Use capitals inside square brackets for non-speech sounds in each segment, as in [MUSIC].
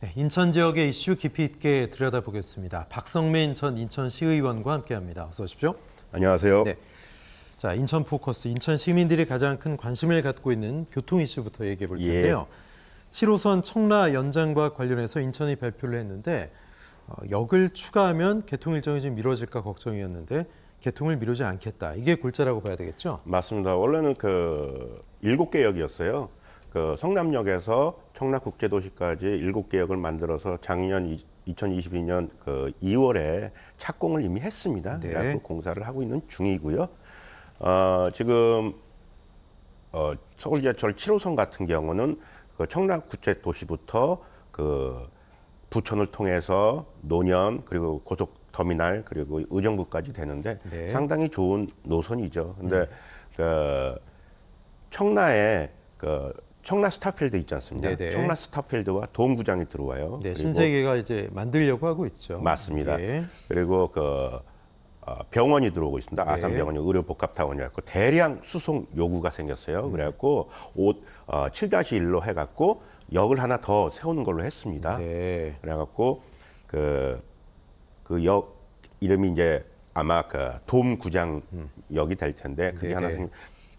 네, 인천 지역의 이슈 깊이 있게 들여다보겠습니다. 박성민 전 인천시의원과 함께합니다. 어서 오십시오. 안녕하세요. 네. 자, 인천 포커스, 인천 시민들이 가장 큰 관심을 갖고 있는 교통 이슈부터 얘기해 볼 예. 텐데요. 7호선 청라 연장과 관련해서 인천이 발표를 했는데 어, 역을 추가하면 개통 일정이 좀 미뤄질까 걱정이었는데 개통을 미루지 않겠다. 이게 골자라고 봐야 되겠죠? 맞습니다. 원래는 그 일곱 개 역이었어요. 그 성남역에서 청라국제도시까지 일곱 개 역을 만들어서 작년 이- 2022년 그 2월에 착공을 이미 했습니다. 네. 그래서 공사를 하고 있는 중이고요. 어, 지금 어, 서울 지하철 7호선 같은 경우는 그 청라국제도시부터 그 부천을 통해서 노년 그리고 고속 터미널 그리고 의정부까지 되는데 네. 상당히 좋은 노선이죠. 근데 그 청라에 그 청라 스타필드 있지 않습니까? 네네. 청라 스타필드와 도움구장이 들어와요. 네, 그리고 신세계가 이제 만들려고 하고 있죠. 맞습니다. 예. 그리고 그 어, 병원이 들어오고 있습니다. 네. 아산병원이 의료복합타원이었고 대량 수송 요구가 생겼어요. 음. 그래갖고 옷 어, 7-1로 해갖고 역을 하나 더 세우는 걸로 했습니다. 네. 그래갖고 그그 역 이름이 이제 아마 그 도움구장 역이 될 텐데 그게 네네. 하나 생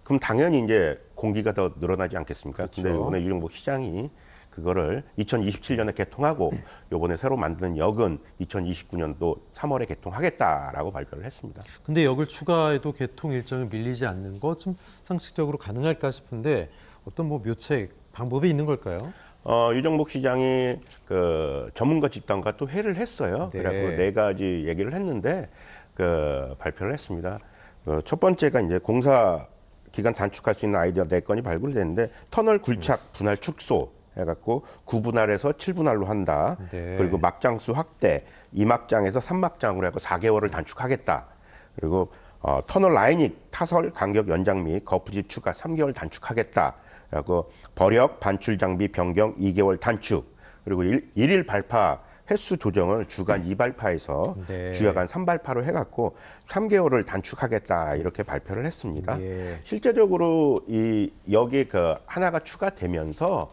그럼 당연히 이제 공기가 더 늘어나지 않겠습니까? 그렇죠. 근데 이번에 유정복 시장이 그거를 2027년에 개통하고 요번에 새로 만드는 역은 2029년도 3월에 개통하겠다라고 발표를 했습니다. 근데 역을 추가해도 개통 일정을 밀리지 않는 거좀 상식적으로 가능할까 싶은데 어떤 뭐 묘책 방법이 있는 걸까요? 어, 유정복 시장이 그 전문가 집단과 또 회를 했어요. 네. 그래갖고 네 가지 얘기를 했는데 그 발표를 했습니다. 어, 첫 번째가 이제 공사 기간 단축할 수 있는 아이디어 네 건이 발굴됐는데 터널 굴착 분할 축소 해갖고 9분할에서 7분할로 한다. 네. 그리고 막장수 확대, 2막장에서 3막장으로 해서 4개월을 단축하겠다. 그리고 어, 터널 라이닝 타설 간격 연장 및 거푸집 추가 3개월 단축하겠다. 그리고 버력 반출 장비 변경 2개월 단축. 그리고 일, 일일 발파 횟수 조정을 주간 2발파에서 네. 주야간 3발파로 해갖고 3개월을 단축하겠다 이렇게 발표를 했습니다. 예. 실제적으로 이 여기 그 하나가 추가되면서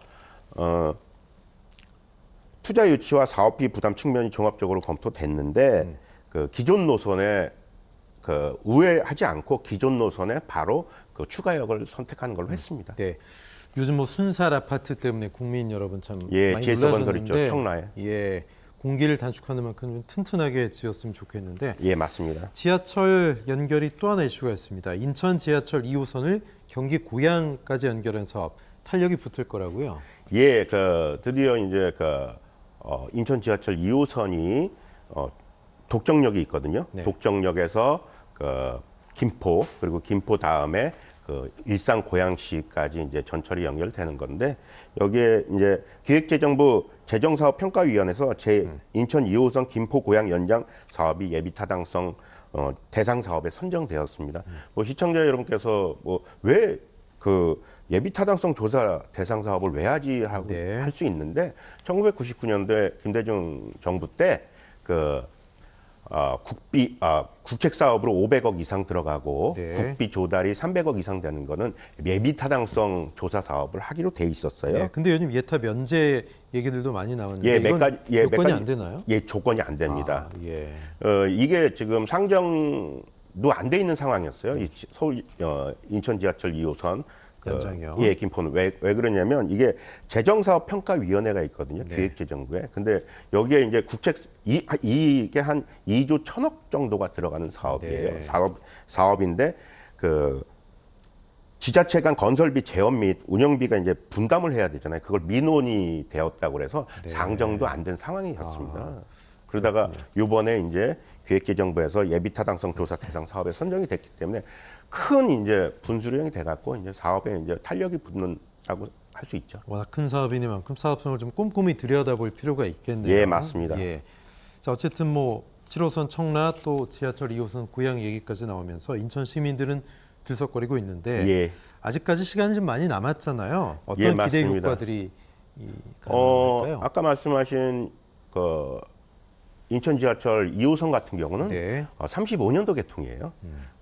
어 투자 유치와 사업비 부담 측면이 종합적으로 검토됐는데 음. 그 기존 노선에 그 우회하지 않고 기존 노선에 바로 그 추가역을 선택하는 걸로 했습니다. 네. 요즘 뭐 순살 아파트 때문에 국민 여러분 참 예, 많이 GS 건설 있죠, 청라에. 예. 공기를 단축하는 만큼 좀 튼튼하게 지었으면 좋겠는데 예, 맞습니다. 지하철 연결이 또 하나 이슈가 있습니다. 인천 지하철 2호선을 경기 고양까지 연결한 사업 탄력이 붙을 거라고요. 예, 그 드디어 이제 그 어, 인천 지하철 2호선이 어, 독정역이 있거든요. 네. 독정역에서 그 김포 그리고 김포 다음에 그 일산 고양시까지 이제 전철이 연결되는 건데 여기에 이제 기획재정부 재정사업평가위원회에서 제 인천 2호선 김포 고양 연장 사업이 예비 타당성 어, 대상 사업에 선정되었습니다. 뭐 시청자 여러분께서 뭐왜 그 예비 타당성 조사 대상 사업을 왜 하지 하고 네. 할수 있는데 1999년도에 김대중 정부 때그 어, 국비 아, 국책 사업으로 500억 이상 들어가고 네. 국비 조달이 300억 이상 되는 거는 예비 타당성 조사 사업을 하기로 돼 있었어요. 네, 근데 요즘 예타 면제 얘기들도 많이 나왔는데 예, 몇 이건 가지 예, 몇 요건이 가지- 안 되나요? 예, 조건이 안 됩니다. 아, 예. 어, 이게 지금 상정도 안 돼 있는 상황이었어요. 이 지- 서울 어, 인천 지하철 2호선 그, 연장이요? 예, 김포는 왜, 왜 그러냐면 이게 재정사업 평가위원회가 있거든요. 네. 기획재정부에. 근데 여기에 이제 국책 이, 이게 한 2조 천억 정도가 들어가는 사업이에요. 네. 사업 사업인데 그 지자체 간 건설비 제원 및 운영비가 이제 분담을 해야 되잖아요. 그걸 민원이 되었다고 그래서 네. 상정도 안 된 상황이었습니다. 아, 그러다가 요번에 이제 기획재정부에서 예비 타당성 조사 대상 사업에 선정이 됐기 때문에 큰 이제 분수령이 돼 갖고 이제 사업에 이제 탄력이 붙는다고 할 수 있죠. 워낙 큰 사업이니만큼 사업성을 좀 꼼꼼히 들여다볼 필요가 있겠네요. 예, 맞습니다. 예. 자, 어쨌든 뭐 7호선 청라 또 지하철 2호선 고양 얘기까지 나오면서 인천 시민들은 들썩거리고 있는데 예. 아직까지 시간이 좀 많이 남았잖아요. 어떤 예, 기대 맞습니다. 효과들이 이, 어, 가능할까요? 아까 말씀하신 그 인천 지하철 2호선 같은 경우는 네. 어, 35년도 개통이에요.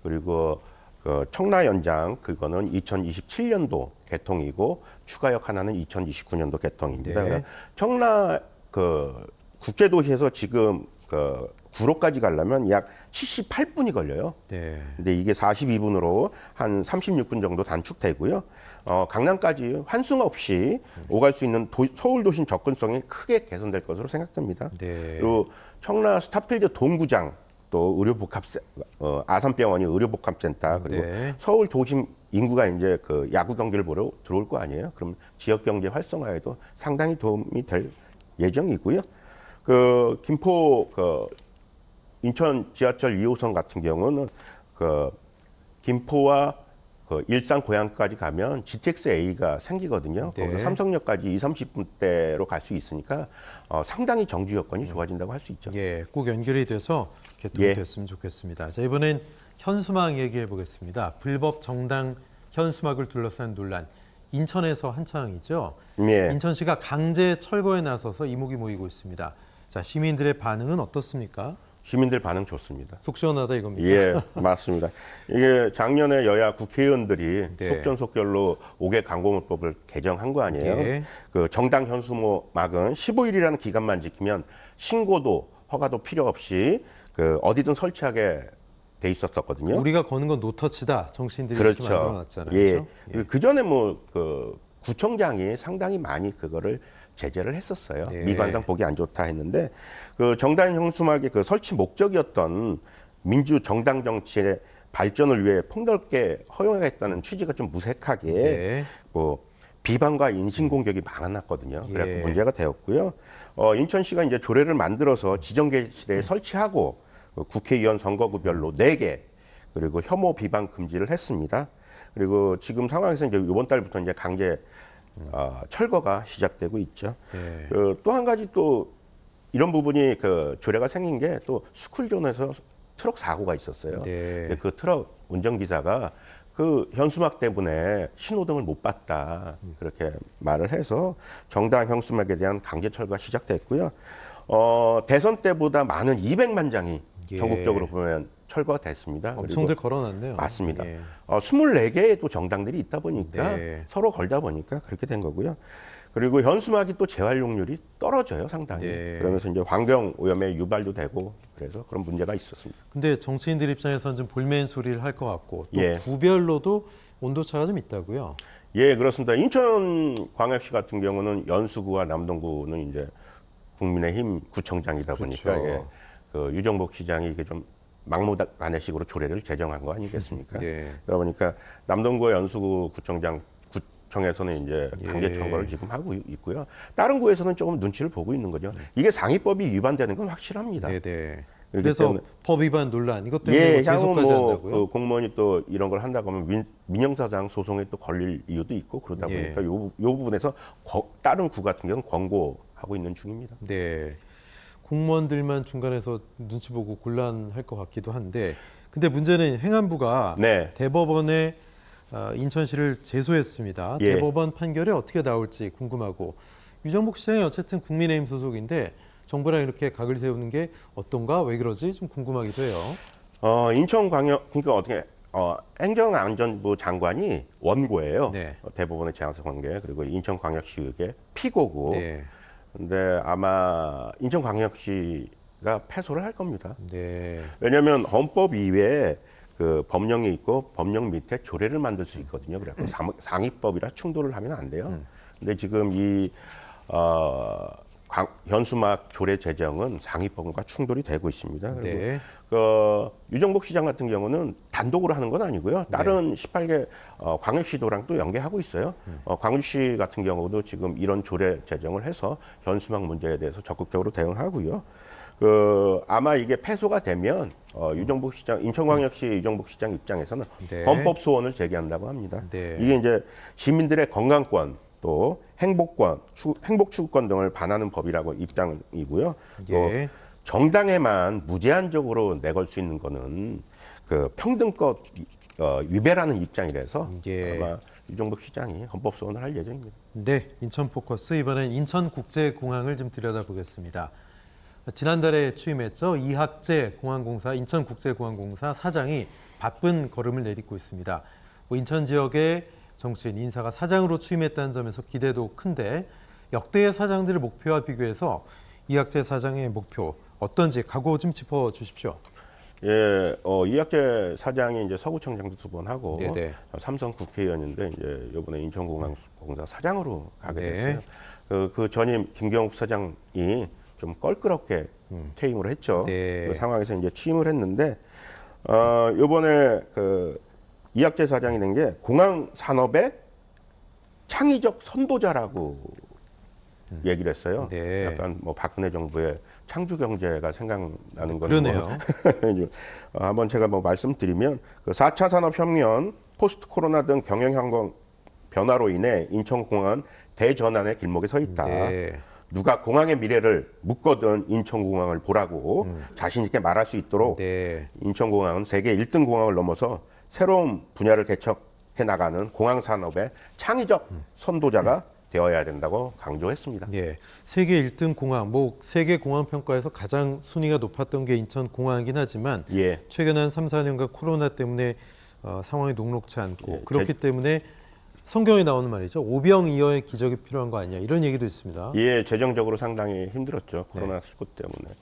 그리고 그 청라 연장 그거는 2027년도 개통이고 추가역 하나는 2029년도 개통입니다. 네. 그러니까 청라 그 국제 도시에서 지금 그 구로까지 가려면 약 78분이 걸려요. 네. 근데 이게 42분으로 한 36분 정도 단축되고요. 어, 강남까지 환승 없이 오갈 수 있는 도- 서울 도심 접근성이 크게 개선될 것으로 생각됩니다. 네. 그리고 청라 스타필드 동구장 또 의료복합 어, 아산병원이 의료복합센터 그리고 네. 서울 도심 인구가 이제 그 야구 경기를 보러 들어올 거 아니에요. 그럼 지역 경제 활성화에도 상당히 도움이 될 예정이고요. 그 김포 그 인천 지하철 2호선 같은 경우는 그 김포와 그 일산 고양까지 가면 GTX A가 생기거든요. 네. 거기서 삼성역까지 2, 30분대로 갈 수 있으니까 어, 상당히 정주 여건이 좋아진다고 할 수 있죠. 예, 꼭 연결이 돼서 개통이 예. 됐으면 좋겠습니다. 자, 이번엔 현수막 얘기해 보겠습니다. 불법 정당 현수막을 둘러싼 논란. 인천에서 한창이죠. 예. 인천시가 강제 철거에 나서서 이목이 모이고 있습니다. 자, 시민들의 반응은 어떻습니까? 시민들 반응 좋습니다. 속 시원하다 이겁니다. 예, 맞습니다. 이게 작년에 여야 국회의원들이 네. 속전속결로 5개 광고물법을 개정한 거 아니에요. 예. 그 정당 현수막은 15일이라는 기간만 지키면 신고도 허가도 필요 없이 그 어디든 설치하게 돼 있었었거든요. 우리가 거는 건 노터치다. 이렇게 그렇죠. 만들어놨잖아요. 예. 그렇죠? 그 전에 뭐 그 구청장이 상당히 많이 그거를 제재를 했었어요. 예. 미관상 보기 안 좋다 했는데 그 정당 형수막의 그 설치 목적이었던 민주 정당 정치의 발전을 위해 폭넓게 허용하겠다는 취지가 좀 무색하게 예. 뭐 비방과 인신 공격이 많았거든요. 그래서 예. 문제가 되었고요. 어, 인천시가 이제 조례를 만들어서 지정 게시대에 설치하고 그 국회의원 선거구별로 네개 그리고 혐오 비방 금지를 했습니다. 그리고 지금 상황에서 이제 이번 달부터 이제 강제 어, 철거가 시작되고 있죠. 네. 그또 한 가지 또 이런 부분이 그 조례가 생긴 게 또 스쿨존에서 트럭 사고가 있었어요. 네. 그 트럭 운전기사가 그 현수막 때문에 신호등을 못 봤다 그렇게 말을 해서 정당 현수막에 대한 강제 철거가 시작됐고요. 어, 대선 때보다 많은 200만 장이 예. 전국적으로 보면 철거가 됐습니다. 엄청들 걸어놨네요. 맞습니다. 예. 어, 24개의 또 정당들이 있다 보니까 네. 서로 걸다 보니까 그렇게 된 거고요. 그리고 현수막이 또 재활용률이 떨어져요, 상당히. 네. 그러면서 이제 환경 오염에 유발도 되고 그래서 그런 문제가 있었습니다. 근데 정치인들 입장에서는 좀 볼멘 소리를 할 것 같고 또 예. 구별로도 온도 차가 좀 있다고요. 예, 그렇습니다. 인천 광역시 같은 경우는 연수구와 남동구는 이제 국민의힘 구청장이다 보니까 그렇죠. 예, 그 유정복 시장이 이게 좀 막무가내식으로 조례를 제정한 거 아니겠습니까? 네. [LAUGHS] 그러다 보니까 남동구 연수구 구청장 구청에서는 이제 강제 예. 청구를 지금 하고 있고요. 다른 구에서는 조금 눈치를 보고 있는 거죠. 이게 상위법이 위반되는 건 확실합니다. 네, 네. 그래서 법 위반 논란 이것 때문에 예, 뭐 향후 뭐 한다고요. 그 공무원이 또 이런 걸 한다고 하면 민, 민형사상 소송에 또 걸릴 이유도 있고 그러다 예. 보니까 요, 요 부분에서 거- 다른 구 같은 경우는 권고하고 있는 중입니다. 네. 공무원들만 중간에서 눈치 보고 곤란할 것 같기도 한데 근데 문제는 행안부가 네. 대법원에 어, 인천시를 제소했습니다. 예. 대법원 판결이 어떻게 나올지 궁금하고 유정복 시장이 어쨌든 국민의힘 소속인데 정부랑 이렇게 각을 세우는 게 어떤가 왜 그러지 좀 궁금하기도 해요. 어, 인천광역 그러니까 어떻게 어, 행정안전부 장관이 원고예요. 네. 어, 대법원의 재앙서 관계 그리고 인천광역시의 피고고. 네, 근데 아마 인천광역시가 패소를 할 겁니다. 네, 왜냐하면 헌법 이외에 그 법령이 있고 법령 밑에 조례를 만들 수 있거든요. 그래서 상- 상위법이라 충돌을 하면 안 돼요. 근데 지금 이 어, 광- 현수막 조례 제정은 상위법과 충돌이 되고 있습니다. 그리고 네, 그 유정복 시장 같은 경우는 단독으로 하는 건 아니고요. 다른 18개 어, 광역시도랑 또 연계하고 있어요. 어, 광주시 같은 경우도 지금 이런 조례 제정을 해서 현수막 문제에 대해서 적극적으로 대응하고요. 그 아마 이게 패소가 되면 어, 유정복 시장 인천광역시 유정복 시장 입장에서는 네. 헌법 소원을 제기한다고 합니다. 네. 이게 이제 시민들의 건강권 또 행복권, 추, 행복 추구권 등을 반하는 법이라고 입장이고요. 또 예. 정당에만 무제한적으로 내걸 수 있는 거는 그 평등권 어, 위배라는 입장이라서 예. 아마 유정복 시장이 헌법 소원을 할 예정입니다. 네, 인천 포커스 이번엔 인천 국제공항을 좀 들여다보겠습니다. 지난달에 취임했죠 이학재 공항공사 인천 국제공항공사 사장이 바쁜 걸음을 내딛고 있습니다. 뭐 인천 지역의 정치인 인사가 사장으로 취임했다는 점에서 기대도 큰데 역대의 사장들의 목표와 비교해서 이학재 사장의 목표 어떤지 각오 좀 짚어 주십시오. 예, 어, 이학재 사장이 이제 서구청장도 두 번 하고 네네. 어, 삼성 국회의원인데 이제 이번에 인천공항공사 사장으로 가게 네. 됐어요. 그, 그 전임 김경욱 사장이 좀 껄끄럽게 퇴임을 했죠. 음. 네. 그 상황에서 이제 취임을 했는데 어, 이번에 그 이학재 사장이 된 게 공항 산업의 창의적 선도자라고 얘기를 했어요. 음. 네. 약간 뭐 박근혜 정부의 창조 경제가 생각나는 거죠. 그러네요. [LAUGHS] 어, 한번 제가 뭐 말씀드리면 그 4차 산업혁명, 포스트 코로나 등 경영 환경 변화로 인해 인천공항은 대전환의 길목에 서 있다. 네. 누가 공항의 미래를 묻거든 인천공항을 보라고 자신 있게 말할 수 있도록 네. 인천공항은 세계 1등 공항을 넘어서 새로운 분야를 개척해 나가는 공항 산업의 창의적 선도자가 되어야 된다고 강조했습니다. 예, 세계 1등 공항, 뭐 세계 공항 평가에서 가장 순위가 높았던 게 인천 공항이긴 하지만 예. 최근 한 3, 4년간 코로나 때문에 어, 상황이 녹록치 않고 예, 그렇기 제- 때문에 성경에 나오는 말이죠. 오병이어의 기적이 필요한 거 아니냐 이런 얘기도 있습니다. 예, 재정적으로 상당히 힘들었죠. 코로나 19 때문에.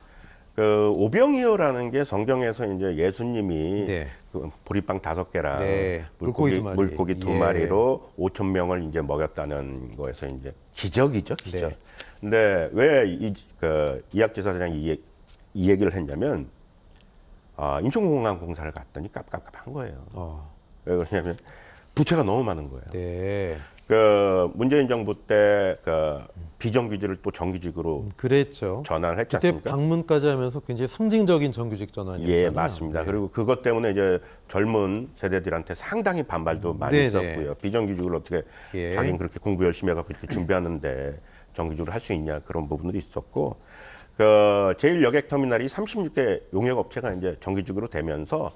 그 오병이어라는 게 성경에서 이제 예수님이 네. 그 보리빵 다섯 개랑 네, 물고기 물고기, 두 마리. 물고기 두 예. 마리로 5천 명을 이제 먹였다는 거에서 이제 기적이죠, 기적. 네. 근데 왜이그 이학재 사장이 이, 얘- 이 얘기를 했냐면 아, 인천공항 공사를 갔더니 깝깝깝한 거예요. 어, 왜 그러냐면 부채가 너무 많은 거예요. 네, 그 문재인 정부 때 그 비정규직을 또 정규직으로 그랬죠. 전환을 했지 그때 않습니까? 방문까지 하면서 굉장히 상징적인 정규직 전환이었잖아요. 예, 맞습니다. 네. 그리고 그것 때문에 이제 젊은 세대들한테 상당히 반발도 많이 네네. 있었고요. 비정규직을 어떻게 예. 자기는 그렇게 공부 열심히 해갖고 이렇게 준비하는데 정규직으로 할 수 있냐 그런 부분도 있었고 그 제일 여객 터미널이 36개 용역 업체가 이제 정규직으로 되면서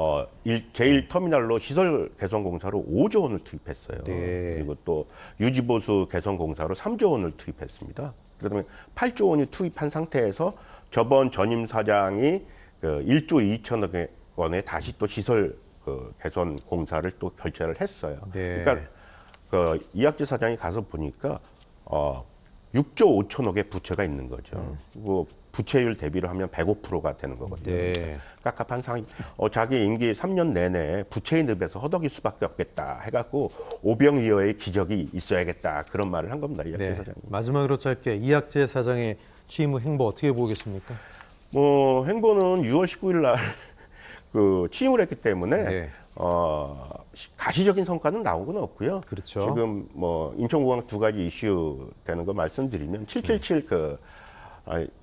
어 일, 제일 터미널로 시설 개선 공사로 5조 원을 투입했어요. 네. 그리고 또 유지 보수 개선 공사로 3조 원을 투입했습니다. 그러면 8조 원이 투입한 상태에서 저번 전임 사장이 그 1조 2천억 원에 다시 또 시설 그 개선 공사를 또 결제를 했어요. 네. 그러니까 그 이학재 사장이 가서 보니까 어 6조 5천억의 부채가 있는 거죠. 그리 고 부채율 대비를 하면 105%가 되는 거거든요. 네. 깝깝한 상황. 어, 자기 임기 3년 내내 부채의 늪에서 허덕일 수밖에 없겠다 해갖고 오병이어의 기적이 있어야겠다 그런 말을 한 겁니다. 이학재 네. 사장이. 마지막으로 짧게 이학재 사장의 취임 후 행보 어떻게 보고 계십니까? 뭐 행보는 6월 19일 날 [LAUGHS] 그 취임을 했기 때문에 네. 어, 시- 가시적인 성과는 건 없고요. 그렇죠. 지금 뭐 인천공항 두 가지 이슈 되는 거 말씀드리면 777그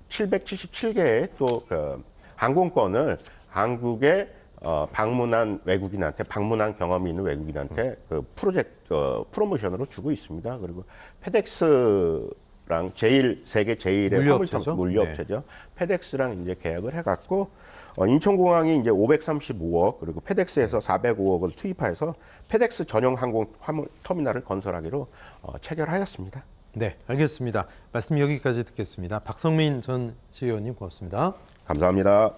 777개의 또 그 항공권을 한국에 어, 방문한 외국인한테 방문한 경험이 있는 외국인한테 그 프로젝트 어, 프로모션으로 주고 있습니다. 그리고 페덱스랑 제일 세계 제일의 물류업체죠? 물류업체죠. 페덱스랑 이제 계약을 해갖고 어, 인천공항이 이제 535억 그리고 페덱스에서 405억을 투입해서 페덱스 전용 항공 화물 터미널을 건설하기로 어, 체결하였습니다. 네, 알겠습니다. 말씀 여기까지 듣겠습니다. 박성민 전 지의원님 고맙습니다. 감사합니다.